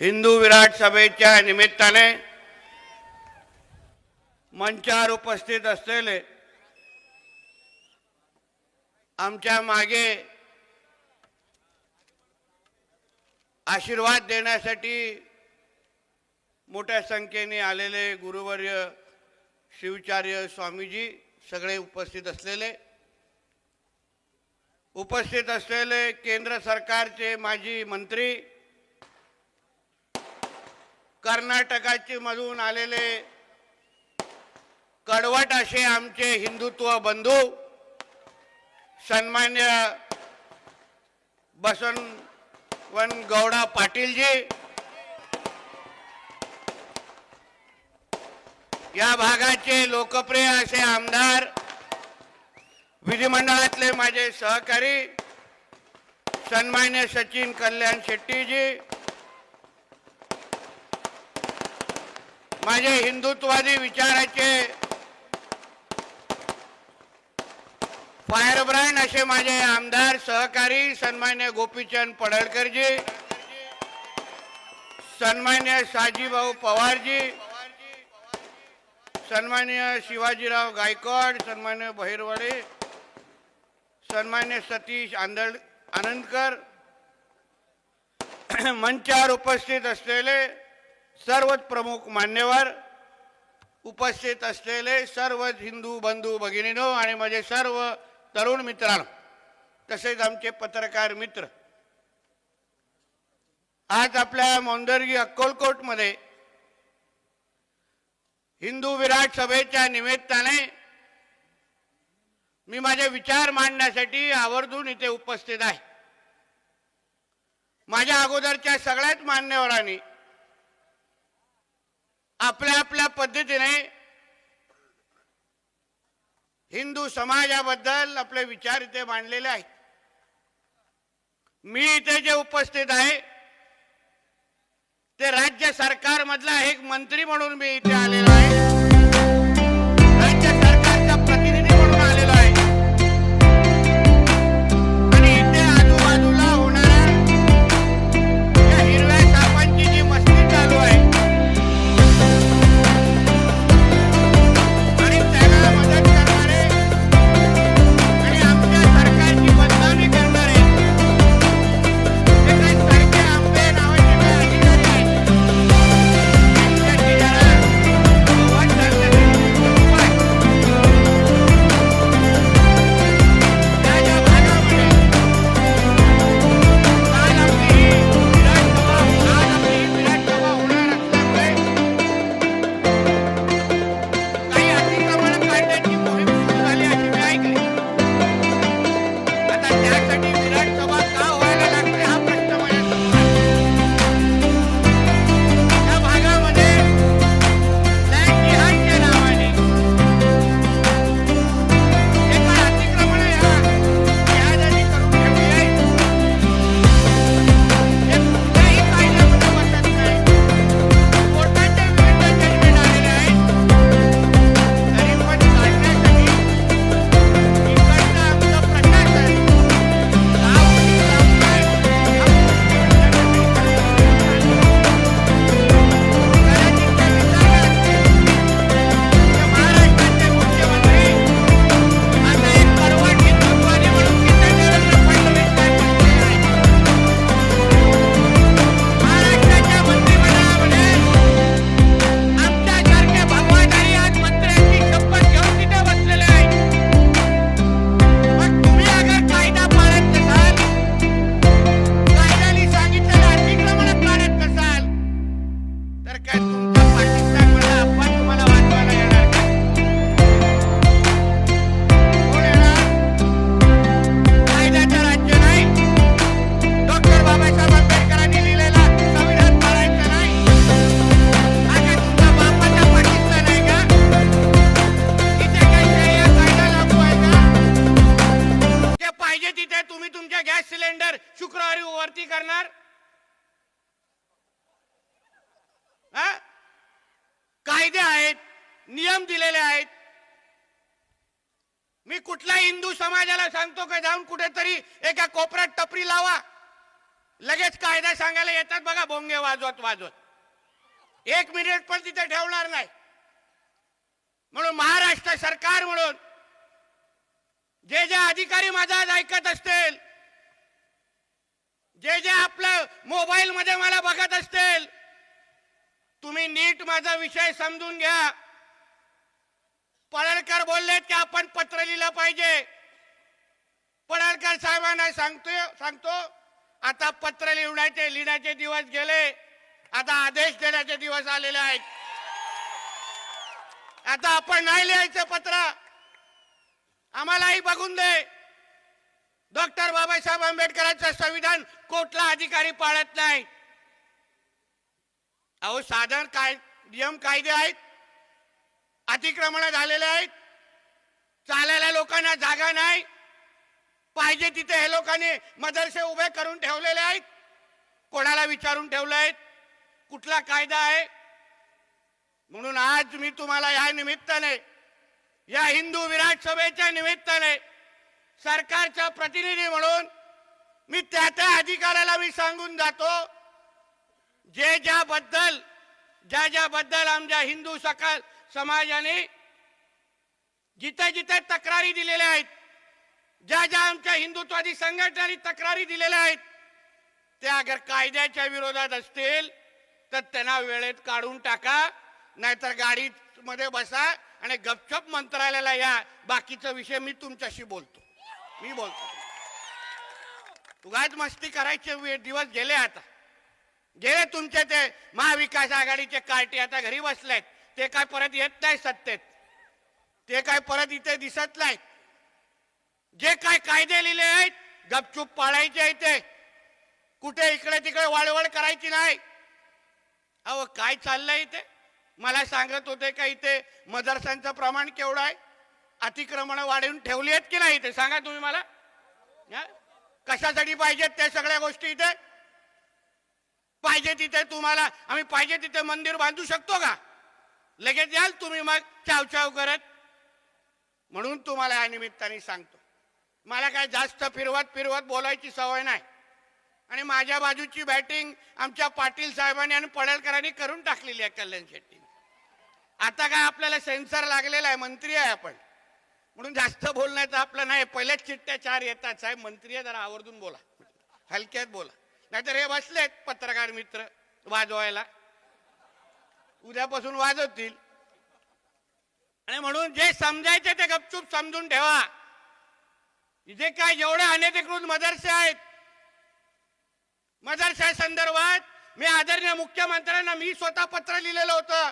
हिंदू विराट सभेच्या निमित्ताने मंचावर उपस्थित असलेले आमच्या मागे आशीर्वाद देण्यासाठी मोठ्या संख्येने आलेले गुरुवर्य शिवचार्य स्वामीजी सगळे उपस्थित असलेले उपस्थित असलेले केंद्र सरकारचे माजी मंत्री कर्नाटकाची मधून आलेले कडवट असे आमचे हिंदुत्व बंधू सन्मान्य बसववन गौडा पाटीलजी या भागाचे लोकप्रिय असे आमदार विधिमंडळातले माझे सहकारी सन्मान्य सचिन कल्याण शेट्टीजी माझे हिंदुत्ववादी विचाराचे फायरब्रँड असे माझे आमदार सहकारी सन्मान्य गोपीचंद पडळकरजी सन्मान्य साजीभाऊ पवारजी सन्मान्य शिवाजीराव गायकवाड सन्मान्य बहिरवाडे सन्मान्य सतीश आंदळ आनंदकर मंचावर उपस्थित असलेले सर्वच प्रमुख मान्यवर उपस्थित असलेले सर्व हिंदू बंधू भगिनीनो आणि माझे सर्व तरुण मित्रांनो तसेच आमचे पत्रकार मित्र आज आपल्या मोंदर्गी अक्कलकोटमध्ये हिंदू विराट सभेच्या निमित्ताने मी माझे विचार मांडण्यासाठी आवर्जून इथे उपस्थित आहे. माझ्या अगोदरच्या सगळ्याच मान्यवरांनी आपल्या आपल्या पद्धतीने हिंदू समाजाबद्दल आपले विचार इथे मांडलेले आहेत. मी इथे जे उपस्थित आहे ते राज्य सरकारमधला एक मंत्री म्हणून मी इथे आलेलो आहे. समाजाला सांगतो का जाऊन कुठेतरी एका कोपऱ्यात टपरी लावा. लगेच कायदा सांगायला येतात बघा भोंगे वाजवत वाजवत. एक मिनिट पण तिथे ठेवणार नाही. म्हणून महाराष्ट्र सरकार म्हणून जे जे अधिकारी माझा आज ऐकत असतील जे जे आपलं मोबाईल मध्ये मला बघत असतील तुम्ही नीट माझा विषय समजून घ्या. पळणकर बोललेत की आपण पत्र लिहिलं पाहिजे. पडळकर साहेबांना सांगतो सांगतो. आता पत्र लिहिण्याचे लिहिण्याचे दिवस गेले. आता आदेश देण्याचे दिवस आलेले आहेत. आता आपण नाही लिहायचं पत्र. आम्हालाही बघून दे. डॉक्टर बाबासाहेब आंबेडकरांचं संविधान कोटला अधिकारी पाळत नाही. अहो साधारण काय नियम कायदे आहेत. अतिक्रमण झालेले आहेत. चालायला लोकांना जागा नाही. पाहिजे तिथे हे लोकांनी मदरसे उभे करून ठेवलेले आहेत. कोणाला विचारून ठेवले आहेत? कुठला कायदा आहे? म्हणून आज मी तुम्हाला या निमित्ताने या हिंदू विराट सभेच्या निमित्ताने सरकारचा प्रतिनिधी म्हणून मी त्या त्या अधिकाऱ्याला मी सांगून जातो जे ज्याबद्दल ज्या ज्याबद्दल आमच्या हिंदू सकाळ समाजाने जिथे जिथे तक्रारी दिलेल्या आहेत ज्या ज्या आमच्या हिंदुत्वादी संघटनांनी तक्रारी दिलेल्या आहेत त्या अगर कायद्याच्या विरोधात असतील तर त्यांना वेळेत काढून टाका नाहीतर गाडीत मध्ये बसा आणि गपचप मंत्रालयाला या. बाकीचा विषय मी तुमच्याशी बोलतो. मी बोलतो. उगाच मस्ती करायचे वे- दिवस गेले आता. गेले तुमचे ते महाविकास आघाडीचे कार्टे आता घरी बसलेत. ते काय परत येत नाही सत्तेत. ते काय परत इथे दिसत नाहीत. जे काय कायदे लिहिले आहेत गपचूप पाळायचे आहे ते. कुठे इकडे तिकडे वाळवळ करायची नाही. अहो काय चाललंय इथे? मला सांगत होते का इथे मदरसांचं प्रमाण केवढं आहे? अतिक्रमण वाढवून ठेवली आहेत की नाही इथे? सांगा तुम्ही मला. कशासाठी पाहिजेत त्या सगळ्या गोष्टी इथे? पाहिजे तिथे तुम्हाला आम्ही पाहिजे तिथे मंदिर बांधू शकतो का? लगेच याल तुम्ही मग चावचाव करत. म्हणून तुम्हाला या निमित्ताने सांगतो. मला काय जास्त फिरवत फिरवत बोलायची सवय नाही. आणि माझ्या बाजूची बॅटिंग आमच्या पाटील साहेबांनी आणि पडळकरांनी करून टाकलेली आहे कल्याण शेट्टी. आता काय आपल्याला सेन्सर लागलेला आहे मंत्री आहे आपण. म्हणून जास्त बोलण्याचं आपलं नाही पहिल्याच चिठ्ठ्या चार येतात साहेब मंत्री आहे जरा आवर्जून बोला. हलक्यात बोला. नाहीतर हे बसलेत पत्रकार मित्र वाजवायला. उद्यापासून वाजवतील. आणि म्हणून जे समजायचे ते गपचूप समजून ठेवा. इथे काय जेवढे अनधिकृत मदरसे आहेत? मदरशा संदर्भात मी आदरणीय मुख्यमंत्र्यांना मी स्वतः पत्र लिहिलेलं होतं.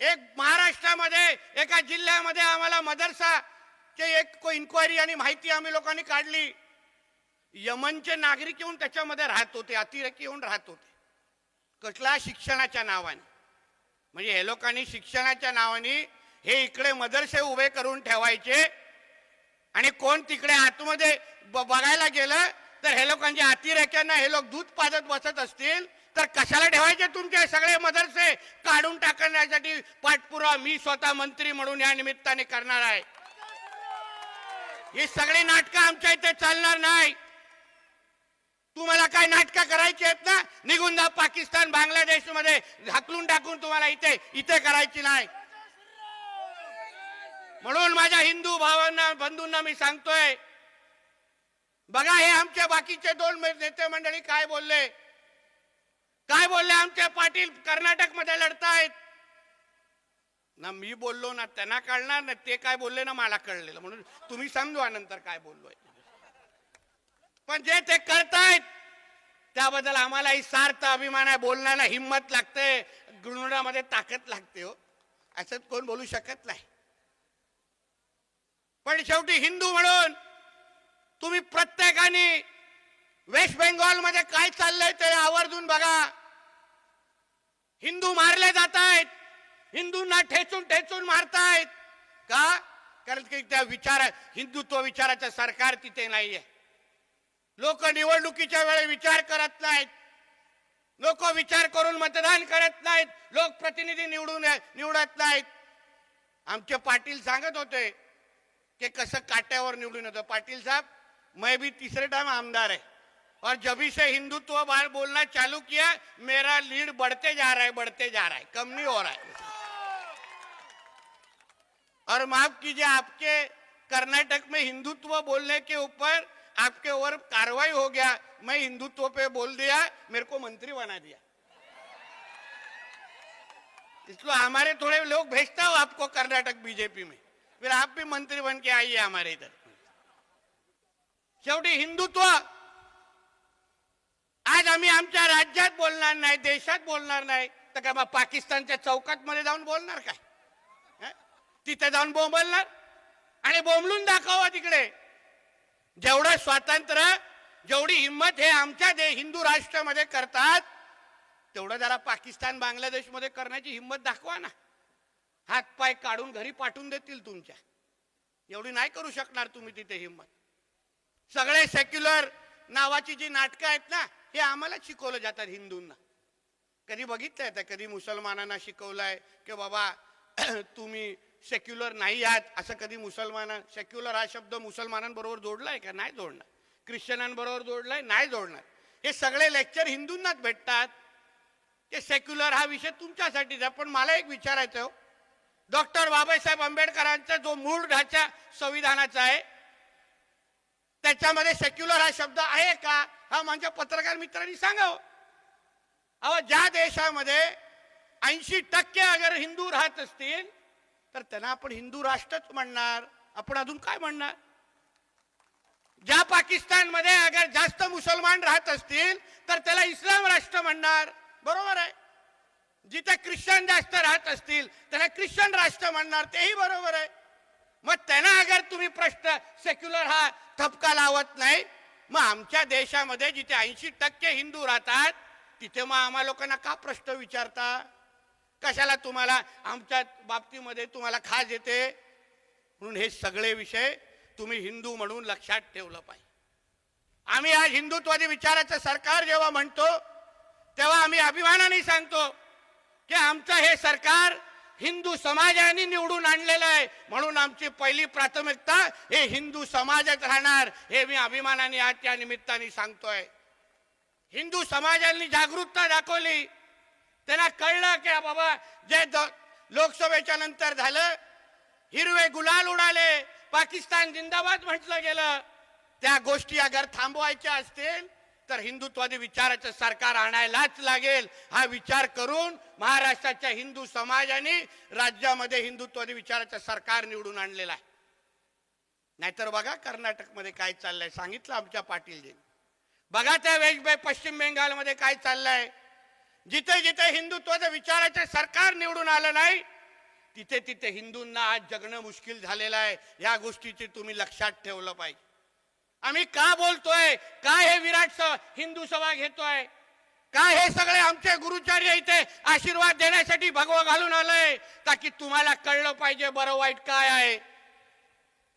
एक महाराष्ट्रामध्ये एका जिल्ह्यामध्ये आम्हाला मदरसाचे एक इन्क्वायरी आणि माहिती आम्ही लोकांनी काढली. यमनचे नागरिक येऊन त्याच्यामध्ये राहत होते अतिरेकी येऊन राहत होते. कसला शिक्षणाच्या नावाने? म्हणजे हे लोकांनी शिक्षणाच्या नावाने हे इकडे मदरसे उभे करून ठेवायचे आणि कोण तिकडे आतमध्ये बघायला गेलं तर हे लोकांच्या अतिरेक्यांना हे लोक दूध पाजत बसत असतील तर कशाला ठेवायचे तुमचे सगळे मदरसे? काढून टाकण्यासाठी पाठपुरावा मी स्वतः मंत्री म्हणून या निमित्ताने करणार आहे. ही सगळी नाटकं आमच्या इथे चालणार नाही. तुम्हाला काय नाटकं करायची आहेत ना? निघून जा पाकिस्तान बांगलादेशमध्ये झाकलून टाकून तुम्हाला इथे इथे करायची नाही. म्हणून माझ्या हिंदू भावांना बंधूंना मी सांगतोय बघा हे आमचे बाकीचे दोन नेते मंडळी काय बोलले? काय बोलले? आमचे पाटील कर्नाटकमध्ये लढतायत. ना मी बोललो ना त्यांना कळणार ना ते काय बोलले ना मला कळलेलं. म्हणून तुम्ही समजवा नंतर काय बोललोय. पण जे ते करतायत त्याबद्दल आम्हालाही सार्थ अभिमान आहे. बोलण्याला हिंमत लागते गुणुरामध्ये ताकद लागते हो. असं कोण बोलू शकत नाही. पण शेवटी हिंदू म्हणून तुम्ही प्रत्येकाने वेस्ट बेंगॉलमध्ये काय चाललंय ते आवर्जून बघा. हिंदू मारले जात आहेत हिंदूंना ठेचून ठेचून मारतायत. का? कारण की त्या विचार हिंदुत्व विचाराचं सरकार तिथे नाहीये. लोक निवडणुकीच्या वेळी विचार करत नाहीत. लोक विचार करून मतदान करत नाहीत. लोक प्रतिनिधी निवडून निवडत नाहीत. आमचे पाटील सांगत होते की कसं काट्यावर निवडून येतं. पाटील साहेब, मैं भी तीसरे टाइम आमदार है और जब से हिंदुत्व बार बोलना चालू किया, मेरा लीड बढ़ते जा रहा है, बढ़ते जा रहा है. कम नहीं हो रहा है. और माफ़ कीजिए, आपके कर्नाटक में हिंदुत्व बोलने के ऊपर आपके ऊपर कार्रवाई हो गया. मैं हिंदुत्व पे बोल दिया, मेरे को मंत्री बना दिया. इसलिए हमारे थोड़े लोग भेजता हूँ आपको कर्नाटक बीजेपी में. फिर आप भी मंत्री बन के आइए हमारे इधर। शेवटी हिंदुत्व। आज आम्ही आमच्या राज्यात बोलणार नाही देशात बोलणार नाही. तर काय मग पाकिस्तानच्या चौकात मध्ये जाऊन बोलणार काय? तिथे जाऊन बोंबलणार? आणि बोंबलून दाखवा तिकडे. जेवढं स्वातंत्र्य जेवढी हिंमत हे आमच्या दे हिंदू राष्ट्रामध्ये करतात तेवढं जरा पाकिस्तान बांगलादेशमध्ये करण्याची हिंमत दाखवा ना. हातपाय काढून घरी पाठवून देतील तुमच्या. एवढी नाही करू शकणार तुम्ही तिथे हिंमत. सगळे सेक्युलर नावाची जी नाटकं आहेत ना हे आम्हाला शिकवलं जातात हिंदूंना. कधी बघितलंय तर कधी मुसलमानांना शिकवलंय की बाबा तुम्ही सेक्युलर नाही आहात असं कधी मुसलमाना सेक्युलर हा शब्द मुसलमानांबरोबर जोडलाय का? नाही जोडणार. ख्रिश्चनांबरोबर जोडलाय? नाही जोडणार. हे सगळे लेक्चर हिंदूंनाच भेटतात. ते सेक्युलर हा विषय तुमच्यासाठीच आहे पण मला एक विचारायचं हो. डॉक्टर बाबासाहेब आंबेडकरांचा जो मूळ ढाचा संविधानाचा आहे त्याच्यामध्ये सेक्युलर हा शब्द आहे का हा माझ्या पत्रकार मित्रांनी सांगावं. अहो ज्या देशामध्ये ऐंशी टक्के अगर हिंदू राहत असतील तर त्यांना आपण हिंदू राष्ट्रच म्हणणार. आपण अजून काय म्हणणार? ज्या पाकिस्तानमध्ये अगर जास्त मुसलमान राहत असतील तर त्याला इस्लाम राष्ट्र म्हणणार. बरोबर आहे. जिथे ख्रिश्चन जास्त राहत असतील त्याला ख्रिश्चन राष्ट्र म्हणणार तेही बरोबर आहे. मग त्यांना अगर तुम्ही प्रश्न सेक्युलर हा थपका लावत नाही मग आमच्या देशामध्ये जिथे ऐंशी टक्के हिंदू राहतात तिथे मग आम्हा लोकांना का प्रश्न विचारता? कशाला तुम्हाला आमच्या बाबतीमध्ये तुम्हाला खास येते? म्हणून हे सगळे विषय तुम्ही हिंदू म्हणून लक्षात ठेवलं पाहिजे. आम्ही आज हिंदुत्वादी विचाराचं सरकार जेव्हा म्हणतो तेव्हा आम्ही अभिमानाने सांगतो की आमचं हे सरकार हिंदू समाजाने निवडून आणलेलं आहे. म्हणून आमची पहिली प्राथमिकता हे हिंदू समाजच राहणार हे मी अभिमानाने आज त्या निमित्ताने सांगतोय. हिंदू समाजाने जागरूकता दाखवली. त्यांना कळलं की बाबा जे द- लोकसभेच्या नंतर झालं हिरवे गुलाल उडाले पाकिस्तान जिंदाबाद म्हटलं गेलं. त्या गोष्टी अगर थांबवायच्या असतील तर हिंदुत्वादी विचाराचं सरकार आणायलाच लागेल. हा विचार करून महाराष्ट्राच्या हिंदू समाजाने राज्यामध्ये हिंदुत्वादी विचाराचं सरकार निवडून आणलेलं आहे. नाहीतर बघा कर्नाटकमध्ये काय चाललंय. सांगितलं आमच्या पाटीलजी बघा त्या वेग पश्चिम बंगालमध्ये काय चाललंय. जिथे जिथे हिंदुत्वाचं विचाराचं सरकार निवडून आलं नाही तिथे तिथे हिंदूंना आज जगणं मुश्किल झालेलं आहे. या गोष्टीची तुम्ही लक्षात ठेवलं पाहिजे. आम्ही का बोलतोय? काय हे विराट स- हिंदू सभा घेतोय? काय हे सगळे आमचे गुरुचार्य इथे आशीर्वाद देण्यासाठी भगवा घालून आलंय? ताकी तुम्हाला कळलं पाहिजे बरं वाईट काय आहे?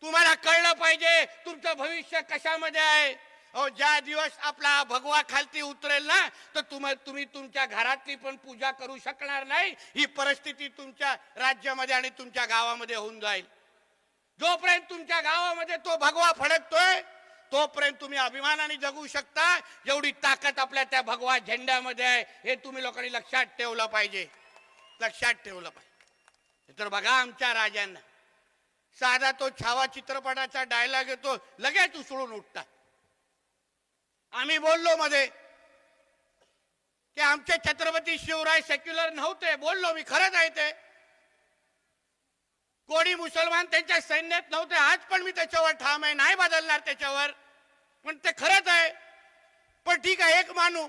तुम्हाला कळलं पाहिजे तुमचं भविष्य कशामध्ये आहे? अहो ज्या दिवस आपला भगवा खालती उतरेल ना तर तुम्हा तुम्ही तुमच्या घरातली पण पूजा करू शकणार नाही. ही परिस्थिती तुमच्या राज्यामध्ये आणि तुमच्या गावामध्ये होऊन जाईल. जोपर्यंत तुमच्या गावामध्ये तो भगवा फडकतोय तोपर्यंत तुम्ही अभिमानाने जगू शकता. एवढी ताकद आपल्या त्या भगवा झेंड्यामध्ये आहे. हे तुम्ही लोकांनी लक्षात ठेवलं पाहिजे. लक्षात ठेवलं पाहिजे. तर बघा आमच्या राजांना. साधा तो छावा चित्रपटाचा डायलॉग येतो लगेच उसळून उठतात. आम्ही बोललो मध्ये की आमचे छत्रपती शिवराय सेक्युलर नव्हते. बोललो मी खरंच आहे ते. कोणी मुसलमान त्यांच्या सैन्यात नव्हते. आज पण मी त्याच्यावर ठाम आहे. नाही बदलणार त्याच्यावर. पण ते खरंच आहे. पण ठीक आहे एक मानू.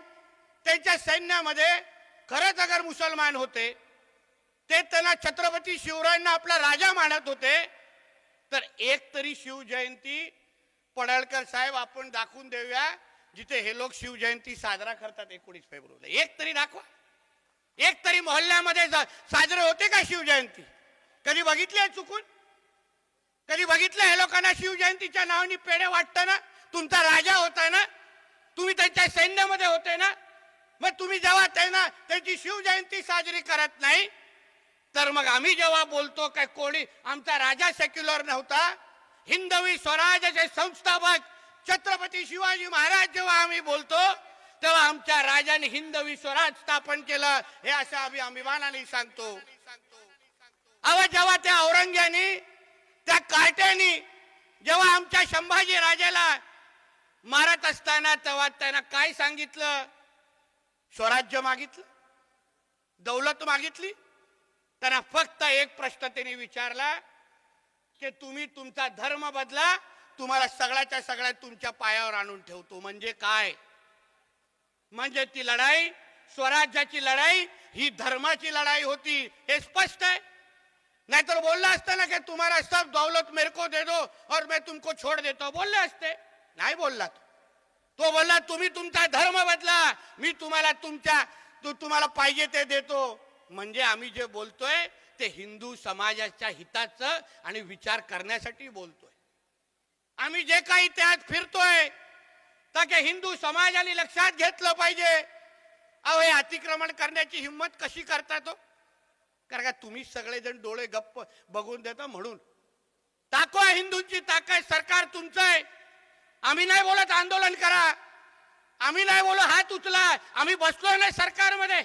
त्यांच्या सैन्यामध्ये खरंच अगर मुसलमान होते ते त्यांना छत्रपती शिवरायांना आपला राजा मानत होते तर एक तरी शिवजयंती पडळकर साहेब आपण दाखवून देऊया जिथे हे लोक शिवजयंती साजरा करतात एकोणीस फेब्रुवारी एक तरी दाखवा. एक तरी मोहल्ल्यामध्ये जा- साजरे होते का शिवजयंती कधी बघितली आहे चुकून? कधी बघितलं हे लोकांना शिवजयंतीच्या नावाने पेढे वाटताना? तुमचा राजा होता ना तुम्ही त्यांच्या सैन्यामध्ये होते ना मग तुम्ही जेव्हा त्यांना त्यांची शिवजयंती साजरी करत नाही तर मग आम्ही जेव्हा बोलतो काय कोणी आमचा राजा सेक्युलर नव्हता? हिंदवी स्वराज्याचे संस्थापक छत्रपती शिवाजी महाराज जेव्हा आम्ही बोलतो तेव्हा आमच्या राजाने हिंदवी स्वराज स्थापन केलं हे असं आम्ही अभिमानाने सांगतो. अव जेव्हा त्या औरंग्याने त्या कार्ट्याने जेव्हा आमच्या संभाजी राजाला मारत असताना तेव्हा त्यांना काय सांगितलं? स्वराज्य मागितलं? दौलत मागितली? त्यांना फक्त एक प्रश्न त्यांनी विचारला की तुम्ही तुमचा धर्म बदला तुम्हाला सगळ्याच्या सगळ्या तुमच्या पायावर आणून ठेवतो. म्हणजे काय? म्हणजे ती लढाई स्वराज्याची लढाई ही धर्माची लढाई होती. हे स्पष्ट आहे? नाहीतर बोलला असता ना की तुम्हाला सब दौलत मेरे को दे दो और मैं तुमको छोड़ देतो बोलले असते. नाही बोलला तो. तो बोलला तुम्ही तुमचा धर्म बदला. मी तुम्हाला तुमच्या तु- तुम्हाला पाहिजे ते देतो. म्हणजे आम्ही जे बोलतोय ते हिंदू समाजाच्या हिताचं आणि विचार करण्यासाठी बोलतोय. आम्ही जे काही त्यात फिरतोय तर की हिंदू समाजाने लक्षात घेतलं पाहिजे. अहो हे अतिक्रमण करण्याची हिंमत कशी करता तो? कारण का तुम्ही सगळेजण डोळे गप्प बघून देता म्हणून. दाखवा हिंदूंची ताकद सरकार तुमचं आहे. आम्ही नाही बोलत आंदोलन करा. आम्ही नाही बोलत हात उचला आम्ही बसलोय नाही सरकारमध्ये.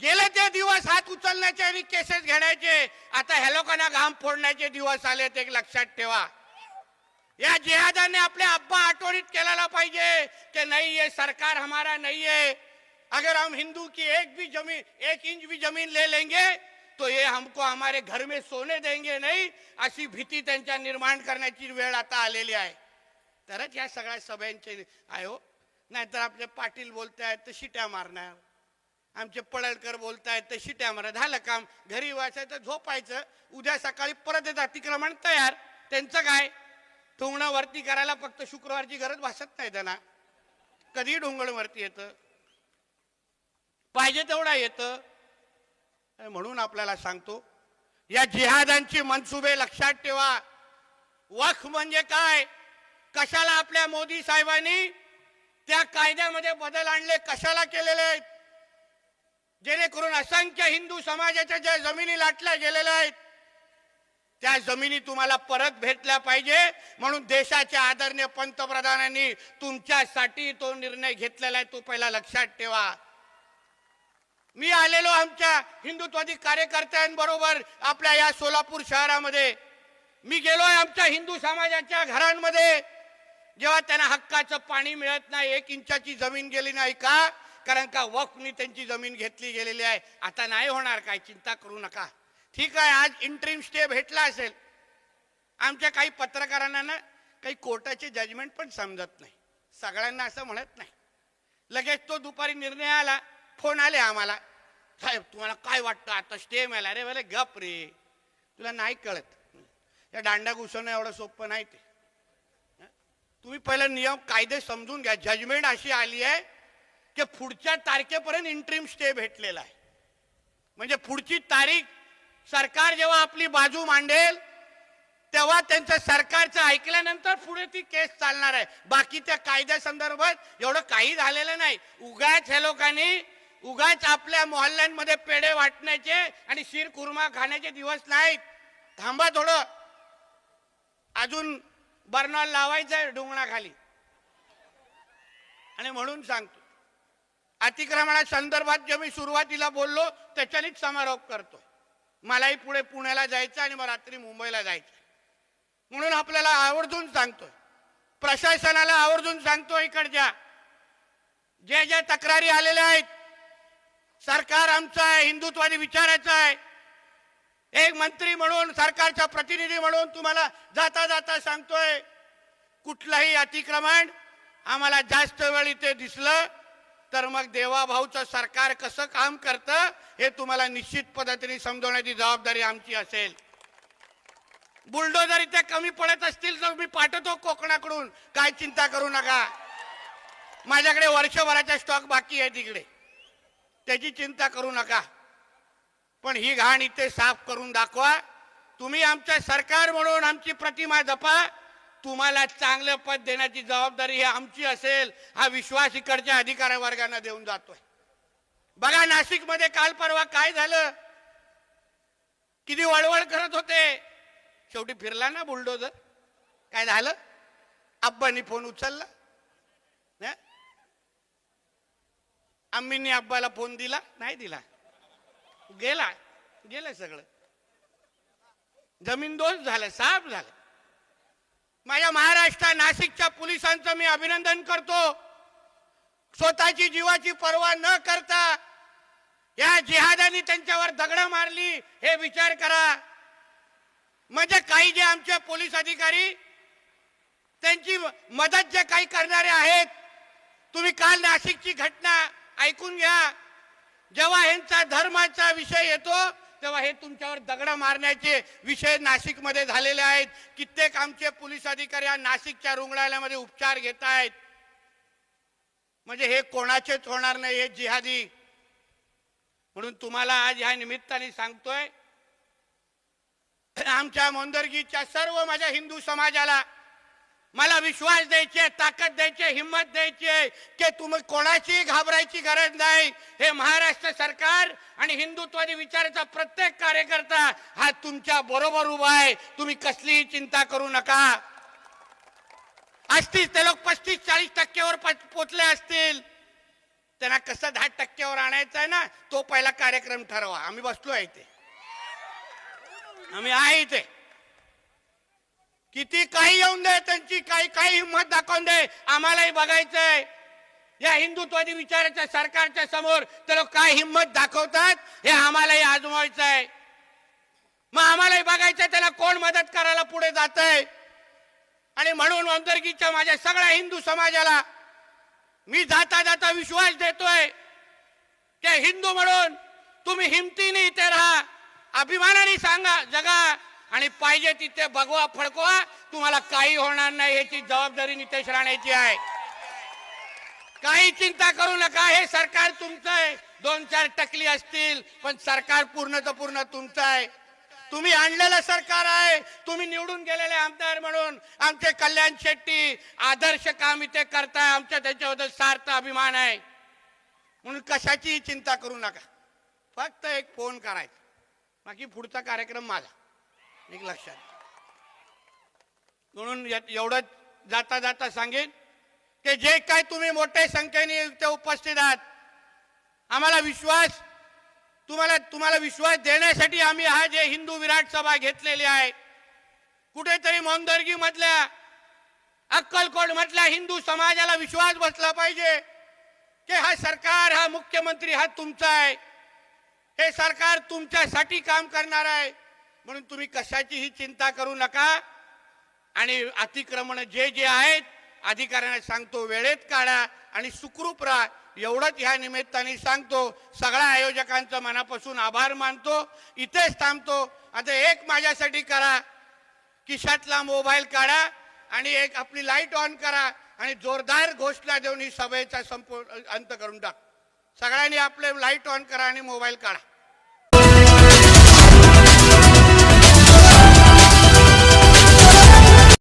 गेले ते दिवस हात उचलण्याचे आणि केसेस घेण्याचे. आता ह्या लोकांना घाम फोडण्याचे दिवस आले ते लक्षात ठेवा. या जिहादाने आपल्या अब्बा आठवणीत केलेला पाहिजे की नाही सरकार हमारा नाही आहे अगर हम हिंदू की एक भी जमीन एक इंच भी जमीन ले लेंगे तो ये हमको हमारे घर में सोने देंगे नहीं। अशी भीती त्यांच्या निर्माण करण्याची वेळ आता आलेली आहे. तरच या सगळ्या सभ्यांचे आयो हो नाहीतर आपले पाटील बोलतायत तर शिट्या मारणार. आमचे पडळकर बोलतायत तर शिट्या मारणार. झालं काम. घरी वाचायचं झोपायचं. उद्या सकाळी परत येत अतिक्रमण तयार. त्यांचं काय? ठोंगणं वरती करायला फक्त शुक्रवारची गरज भासत नाही त्यांना. कधी ढोंगण वरती येतं? पाहिजे तेवढा येतं. म्हणून आपल्याला सांगतो या जिहादांची मनसुबे लक्षात ठेवा. वख म्हणजे काय? कशाला आपल्या मोदी साहेबांनी त्या कायद्यामध्ये बदल आणले? कशाला केलेले आहेत? जेणेकरून असंख्य हिंदू समाजाच्या ज्या जमिनी लाटल्या गेलेल्या आहेत त्या जमिनी तुम्हाला परत भेटल्या पाहिजे. म्हणून देशाच्या आदरणीय पंतप्रधानांनी तुमच्यासाठी तो निर्णय घेतलेला आहे तो पहिला लक्षात ठेवा. मी आलेलो आमच्या हिंदुत्वादी कार्यकर्त्यांबरोबर आपल्या या सोलापूर शहरामध्ये. मी गेलोय आमच्या हिंदू समाजाच्या घरांमध्ये. जेव्हा त्यांना हक्काचं पाणी मिळत नाही एक इंचाची जमीन गेली नाही का? कारण का वक्फनी त्यांची जमीन घेतली गेलेली आहे. आता नाही होणार काय? चिंता करू नका. ठीक आहे आज इंटरिम स्टे भेटला असेल. आमच्या काही पत्रकारांना ना काही कोर्टाचे जजमेंट पण समजत नाही. सगळ्यांना असं म्हणत नाही. लगेच तो दुपारी निर्णय आला. फोन आले आम्हाला. साहेब तुम्हाला काय वाटतं? आता स्टे मिळाला. रे भले गप रे. तुला नाही कळत. या दांडा घुसवणं एवढं सोपं नाही ते. तुम्ही पहिला नियम कायदे समजून घ्या. जजमेंट अशी आली आहे की पुढच्या तारखेपर्यंत इंट्रीम स्टे भेटलेला आहे. म्हणजे पुढची तारीख सरकार जेव्हा आपली बाजू मांडेल तेव्हा त्यांचं सरकारचं ऐकल्यानंतर पुढे ती केस चालणार आहे. बाकी त्या कायद्या संदर्भात एवढं काही झालेलं नाही. उगाच ह्या लोकांनी उगाच आपल्या मोहल्ल्यांमध्ये पेढे वाटण्याचे आणि शिर कुर्मा खाण्याचे दिवस नाहीत. थांबा थोडं. अजून बर्नॉल लावायचं आहे डोंगणाखाली. आणि म्हणून सांगतो. अतिक्रमणा संदर्भात जे मी सुरुवातीला बोललो त्याच्यानेच समारोप करतो. मलाही पुढे पुण्याला जायचं आणि मग रात्री मुंबईला जायचं. म्हणून आपल्याला आवर्जून सांगतोय. प्रशासनाला आवर्जून सांगतो इकडच्या. ज्या ज्या तक्रारी आलेल्या आहेत सरकार आमचं आहे हिंदुत्वाने विचारायचं आहे. एक मंत्री म्हणून सरकारचा प्रतिनिधी म्हणून तुम्हाला जाता जाता सांगतोय कुठलंही अतिक्रमण आम्हाला जास्त वेळ इथे दिसलं तर मग देवाभाऊचं सरकार कसं काम करतं हे तुम्हाला निश्चित पद्धतीने समजवण्याची जबाबदारी आमची असेल. बुलडोजर इथे कमी पडत असतील तर मी पाठवतो कोकणाकडून. काय चिंता करू नका. माझ्याकडे वर्षभराचा स्टॉक बाकी आहे तिकडे. त्याची चिंता करू नका. पण ही घाण इथे साफ करून दाखवा. तुम्ही आमचं सरकार म्हणून आमची प्रतिमा जपा. तुम्हाला चांगलं पद देण्याची जबाबदारी ही आमची असेल हा विश्वास इकडच्या अधिकारी वर्गांना देऊन जातोय. बघा नाशिकमध्ये काल परवा काय झालं? किती वळवळ करत होते. शेवटी फिरला ना बुलडोजर काय झालं? आब्बानी फोन उचलला. आम्हीनी आब्बाला फोन दिला नाही दिला. गेला गेलं सगळं. जमीन दोष झालं साफ झालं. माझ्या महाराष्ट्र नाशिकच्या पोलिसांचं मी अभिनंदन करतो. स्वतःची जीवाची पर्वा न करता या जिहादानी त्यांच्यावर दगड मारली हे विचार करा. म्हणजे काही जे आमचे पोलीस अधिकारी त्यांची मदत जे काही करणारे आहेत तुम्ही काल नाशिकची घटना ऐकून घ्या. जेव्हा यांचा धर्माचा विषय येतो तेव्हा हे तुमच्यावर दगडा मारण्याचे विषय नाशिकमध्ये झालेले आहेत. कित्येक आमचे पोलीस अधिकारी या नाशिकच्या रुग्णालयामध्ये उपचार घेत आहेत. म्हणजे हे कोणाचेच होणार नाही हे जिहादी. म्हणून तुम्हाला आज ह्या निमित्ताने सांगतोय आमच्या मोंदरगीच्या सर्व माझ्या हिंदू समाजाला मला विश्वास द्यायचे ताकद द्यायची हिंमत द्यायची आहे की तुम्ही कोणाची घाबरायची गरज नाही. हे महाराष्ट्र सरकार आणि हिंदुत्वादी विचाराचा प्रत्येक कार्यकर्ता हा तुमच्या बरोबर उभा आहे. तुम्ही कसलीही चिंता करू नका. असतील ते लोक पस्तीस चाळीस टक्क्यावर पोचले असतील. त्यांना कसं दहा टक्क्यावर आणायचं आहे ना तो पहिला कार्यक्रम ठरवा. आम्ही बसलो आहे इथे. आम्ही आहे इथे. किती काही येऊन दे त्यांची काही काही हिंमत दाखवून दे. आम्हालाही बघायचंय. या हिंदुत्वादी विचाराच्या सरकारच्या समोर तर काय हिंमत दाखवतात हे आम्हालाही आजमावायचं आहे मग आम्हालाही बघायचंय त्याला कोण मदत करायला पुढे जात आहे आणि म्हणून अंतर्गीच्या माझ्या सगळ्या हिंदू समाजाला मी जाता जाता विश्वास देतोय. की हिंदू म्हणून तुम्ही हिमतीने इथे राहा. अभिमानाने सांगा जगा. आणि पाहिजे तिथे भगवा फडकवा. तुम्हाला काही होणार नाही याची जबाबदारी नितेश राणेची आहे. काही चिंता करू नका हे सरकार तुमचं आहे. दोन चार टकली असतील पण सरकार पूर्ण तर पूर्ण तुमचं आहे. तुम्ही आणलेलं सरकार आहे तुम्ही निवडून गेलेले आमदार म्हणून. आमचे कल्याण शेट्टी आदर्श काम इथे करताय आमच्या त्याच्याबद्दल सार्थ अभिमान आहे. म्हणून कशाचीही चिंता करू नका. फक्त एक फोन करायचा. बाकी पुढचा कार्यक्रम माझा. एक लक्षात. म्हणून एवढं जाता जाता सांगेन की जे काय तुम्ही मोठ्या संख्येने इथे उपस्थित आहात आम्हाला विश्वास तुम्हाला तुम्हाला विश्वास देण्यासाठी आम्ही हा जे हिंदू विराट सभा घेतलेली आहे कुठेतरी मोंदर्गी मधल्या अक्कलकोट मधल्या हिंदू समाजाला विश्वास बसला पाहिजे की हा सरकार हा मुख्यमंत्री हा तुमचा आहे. हे सरकार तुमच्यासाठी काम करणार आहे. म्हणून तुम्ही कशाचीही चिंता करू नका. आणि अतिक्रमण जे जे आहेत अधिकाऱ्यांना सांगतो वेळेत काढा आणि सुखरूप राहा. एवढंच ह्या निमित्ताने सांगतो सगळ्या आयोजकांचं मनापासून आभार मानतो. इथेच थांबतो. आता एक माझ्यासाठी करा. किशातला मोबाईल काढा आणि एक आपली लाइट ऑन करा आणि जोरदार घोषणा देऊन ही सभेचा संपू अंत करून टाक. सगळ्यांनी आपले लाइट ऑन करा आणि मोबाईल काढा.